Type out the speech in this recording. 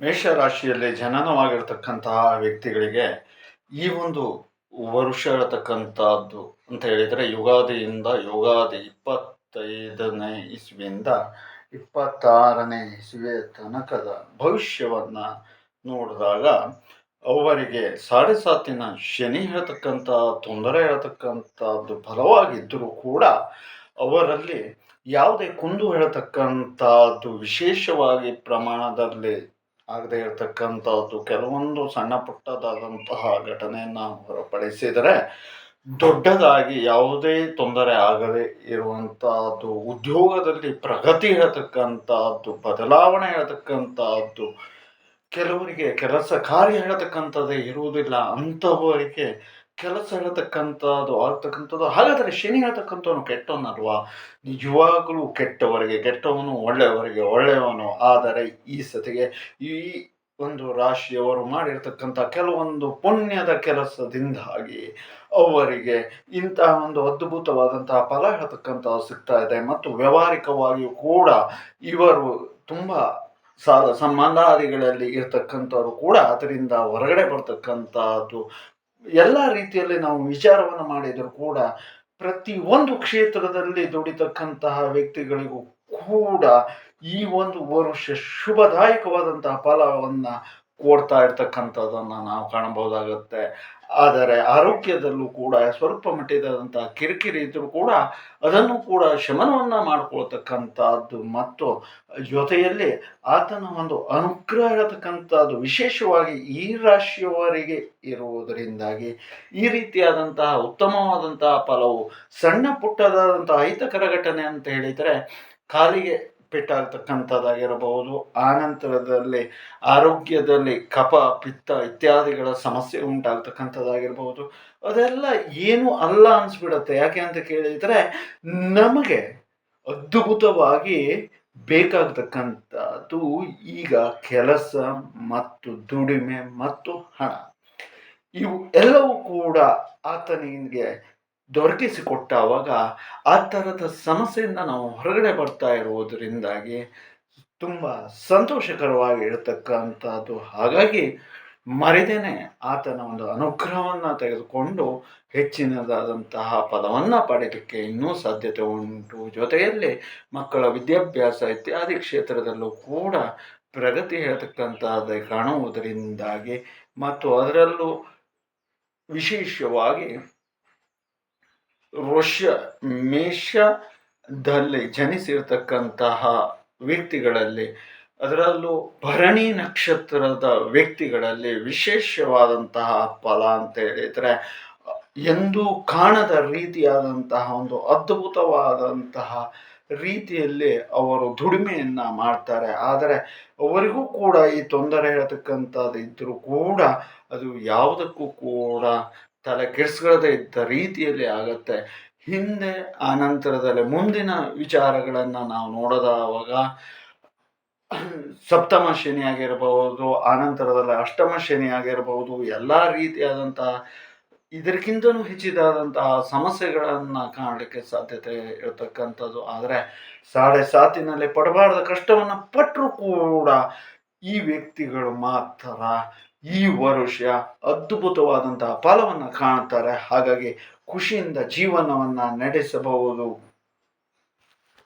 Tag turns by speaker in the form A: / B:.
A: ಮೇಷರಾಶಿಯಲ್ಲಿ ಜನನವಾಗಿರ್ತಕ್ಕಂತಹ ವ್ಯಕ್ತಿಗಳಿಗೆ ಈ ಒಂದು ವರುಷ ಇರತಕ್ಕಂಥದ್ದು ಅಂತ ಹೇಳಿದರೆ ಯುಗಾದಿಯಿಂದ ಯುಗಾದಿ ಇಪ್ಪತ್ತೈದನೇ ಇಸ್ವಿಯಿಂದ ಇಪ್ಪತ್ತಾರನೇ ಇಸುವೆ ತನಕದ ಭವಿಷ್ಯವನ್ನು ನೋಡಿದಾಗ ಅವರಿಗೆ ಸಾಡೆ ಸಾತಿನ ಶನಿ ಹೇಳ್ತಕ್ಕಂಥ, ತೊಂದರೆ ಹೇಳ್ತಕ್ಕಂಥದ್ದು ಫಲವಾಗಿದ್ದರೂ ಕೂಡ ಅವರಲ್ಲಿ ಯಾವುದೇ ಕುಂದು ಹೇಳತಕ್ಕಂಥದ್ದು ವಿಶೇಷವಾಗಿ ಪ್ರಮಾಣದಲ್ಲಿ ಆಗದೆ ಇರತಕ್ಕಂಥದ್ದು, ಕೆಲವೊಂದು ಸಣ್ಣ ಪುಟ್ಟದಾದಂತಹ ಘಟನೆಯನ್ನು ಹೊರಪಡಿಸಿದರೆ ದೊಡ್ಡದಾಗಿ ಯಾವುದೇ ತೊಂದರೆ ಆಗದೆ ಇರುವಂತಹದ್ದು ಉದ್ಯೋಗದಲ್ಲಿ ಪ್ರಗತಿ ಹೇಳ್ತಕ್ಕಂಥದ್ದು, ಬದಲಾವಣೆ ಹೇಳ್ತಕ್ಕಂಥದ್ದು, ಕೆಲವರಿಗೆ ಕೆಲಸ ಕಾರ್ಯ ಹೇಳ್ತಕ್ಕಂಥದ್ದೇ ಇರುವುದಿಲ್ಲ, ಅಂಥವರಿಗೆ ಕೆಲಸ ಹೇಳ್ತಕ್ಕಂಥದ್ದು, ಆಗ್ತಕ್ಕಂಥದ್ದು, ಹಾಗಾದರೆ ಶನಿ ಹೇಳ್ತಕ್ಕಂಥವನು ಕೆಟ್ಟವನಲ್ವಾ? ನಿಜವಾಗಲೂ ಕೆಟ್ಟವರಿಗೆ, ಕೆಟ್ಟವನು ಒಳ್ಳೆಯವರಿಗೆ, ಒಳ್ಳೆಯವನು. ಆದರೆ ಈ ಸತಿಗೆ ಈ ಒಂದು ರಾಶಿಯವರು ಮಾಡಿರ್ತಕ್ಕಂಥ ಕೆಲವೊಂದು ಪುಣ್ಯದ ಕೆಲಸದಿಂದಾಗಿ ಅವರಿಗೆ ಇಂತಹ ಒಂದು ಅದ್ಭುತವಾದಂತಹ ಫಲ ಹೇಳ್ತಕ್ಕಂಥ ಸಿಗ್ತಾ ಇದೆ. ಮತ್ತು ವ್ಯವಹಾರಿಕವಾಗಿಯೂ ಕೂಡ ಇವರು ತುಂಬ ಸಾಲ ಸಂಬಂಧಾದಿಗಳಲ್ಲಿ ಇರ್ತಕ್ಕಂಥವ್ರು ಕೂಡ ಅದರಿಂದ ಹೊರಗಡೆ ಬರ್ತಕ್ಕಂಥದ್ದು ಎಲ್ಲ ರೀತಿಯಲ್ಲಿ ನಾವು ವಿಚಾರವನ್ನು ಮಾಡಿದರೂ ಕೂಡ ಪ್ರತಿ ಒಂದು ಕ್ಷೇತ್ರದಲ್ಲಿ ದುಡಿತಕ್ಕಂತಹ ವ್ಯಕ್ತಿಗಳಿಗೂ ಕೂಡ ಈ ಒಂದು ವರುಷ ಶುಭದಾಯಕವಾದಂತಹ ಫಲವನ್ನು ಕೊಡ್ತಾ ಇರ್ತಕ್ಕಂಥದ್ದನ್ನು ನಾವು ಕಾಣಬಹುದಾಗುತ್ತೆ. ಆದರೆ ಆರೋಗ್ಯದಲ್ಲೂ ಕೂಡ, ಸ್ವಲ್ಪ ಮಟ್ಟಿದಂತಹ ಕಿರಿಕಿರಿ ಇದ್ದರೂ ಕೂಡ ಅದನ್ನು ಕೂಡ ಶಮನವನ್ನು ಮಾಡಿಕೊಳ್ತಕ್ಕಂಥದ್ದು ಮತ್ತು ಜೊತೆಯಲ್ಲಿ ಆತನ ಒಂದು ಅನುಗ್ರಹ ಇರತಕ್ಕಂಥದ್ದು ವಿಶೇಷವಾಗಿ ಈ ರಾಶಿಯವರಿಗೆ ಇರುವುದರಿಂದಾಗಿ ಈ ರೀತಿಯಾದಂತಹ ಉತ್ತಮವಾದಂತಹ ಫಲವು ಸಣ್ಣ ಪುಟ್ಟದಾದಂತಹ ಅಹಿತಕರ ಘಟನೆ ಅಂತ ಹೇಳಿದರೆ, ಕಾಲಿಗೆ ಪೆಟ್ಟಾಗ್ತಕ್ಕಂಥದ್ದಾಗಿರಬಹುದು ಆನಂತರದಲ್ಲಿ ಆರೋಗ್ಯದಲ್ಲಿ ಕಫ, ಪಿತ್ತ ಇತ್ಯಾದಿಗಳ ಸಮಸ್ಯೆ ಉಂಟಾಗ್ತಕ್ಕಂಥದ್ದಾಗಿರಬಹುದು. ಅದೆಲ್ಲ ಏನು ಅಲ್ಲ ಅನಿಸ್ಬಿಡತ್ತೆ. ಯಾಕೆ ಅಂತ ಕೇಳಿದರೆ ನಮಗೆ ಅದ್ಭುತವಾಗಿ ಬೇಕಾಗ್ತಕ್ಕಂಥದ್ದು ಈಗ ಕೆಲಸ ಮತ್ತು ದುಡಿಮೆ ಮತ್ತು ಹಣ. ಇವು ಎಲ್ಲವೂ ಕೂಡ ಆತನಿಗೆ ದೊರಕಿಸಿಕೊಟ್ಟಾವಾಗ ಆ ಥರದ ಸಮಸ್ಯೆಯಿಂದ ನಾವು ಹೊರಗಡೆ ಬರ್ತಾ ಇರುವುದರಿಂದಾಗಿ ತುಂಬ ಸಂತೋಷಕರವಾಗಿ ಇರತಕ್ಕಂಥದ್ದು. ಹಾಗಾಗಿ ಮರೆದೇನೆ ಆತನ ಒಂದು ಅನುಗ್ರಹವನ್ನು ತೆಗೆದುಕೊಂಡು ಹೆಚ್ಚಿನದಾದಂತಹ ಪದವನ್ನು ಪಡೆಯಲಿಕ್ಕೆ ಇನ್ನೂ ಸಾಧ್ಯತೆ ಉಂಟು. ಜೊತೆಯಲ್ಲಿ ಮಕ್ಕಳ ವಿದ್ಯಾಭ್ಯಾಸ ಇತ್ಯಾದಿ ಕ್ಷೇತ್ರದಲ್ಲೂ ಕೂಡ ಪ್ರಗತಿ ಹೇಳ್ತಕ್ಕಂಥದ್ದು ಕಾಣುವುದರಿಂದಾಗಿ ಮತ್ತು ಅದರಲ್ಲೂ ವಿಶೇಷವಾಗಿ ವೃಷ ಮೇಷದಲ್ಲಿ ಜನಿಸಿರ್ತಕ್ಕಂತಹ ವ್ಯಕ್ತಿಗಳಲ್ಲಿ, ಅದರಲ್ಲೂ ಭರಣಿ ನಕ್ಷತ್ರದ ವ್ಯಕ್ತಿಗಳಲ್ಲಿ ವಿಶೇಷವಾದಂತಹ ಫಲ ಅಂತ ಹೇಳಿದರೆ, ಎಂದೂ ಕಾಣದ ರೀತಿಯಾದಂತಹ ಒಂದು ಅದ್ಭುತವಾದಂತಹ ರೀತಿಯಲ್ಲಿ ಅವರು ದುಡಿಮೆಯನ್ನು ಮಾಡ್ತಾರೆ. ಆದರೆ ಅವರಿಗೂ ಕೂಡ ಈ ತೊಂದರೆ ಹೇಳ್ತಕ್ಕಂಥದ್ದು ಇದ್ದರೂ ಕೂಡ ಅದು ಯಾವುದಕ್ಕೂ ಕೂಡ ತಲೆ ಕೆಡಿಸ್ಕೊಳ್ಳದೆ ಇದ್ದ ರೀತಿಯಲ್ಲಿ ಆಗತ್ತೆ. ಹಿಂದೆ ಆ ನಂತರದಲ್ಲಿ ಮುಂದಿನ ವಿಚಾರಗಳನ್ನು ನಾವು ನೋಡೋದಾವಾಗ ಸಪ್ತಮ ಶನಿ ಆಗಿರಬಹುದು ಆನಂತರದಲ್ಲಿ ಅಷ್ಟಮ ಶನಿ ಆಗಿರಬಹುದು, ಎಲ್ಲ ರೀತಿಯಾದಂತಹ ಇದಕ್ಕಿಂತಲೂ ಹೆಚ್ಚಿದಾದಂತಹ ಸಮಸ್ಯೆಗಳನ್ನು ಕಾಣಲಿಕ್ಕೆ ಸಾಧ್ಯತೆ ಇರತಕ್ಕಂಥದ್ದು. ಆದರೆ ಸಾಡೆ ಸಾತಿನಲ್ಲಿ ಪಡಬಾರದ ಕಷ್ಟವನ್ನು ಪಟ್ಟರೂ ಕೂಡ ಈ ವ್ಯಕ್ತಿಗಳು ಮಾತ್ರ ಈ ವರುಷ ಅದ್ಭುತವಾದಂತಹ ಫಲವನ್ನು ಕಾಣುತ್ತಾರೆ. ಹಾಗಾಗಿ ಖುಷಿಯಿಂದ ಜೀವನವನ್ನು ನಡೆಸಬಹುದು.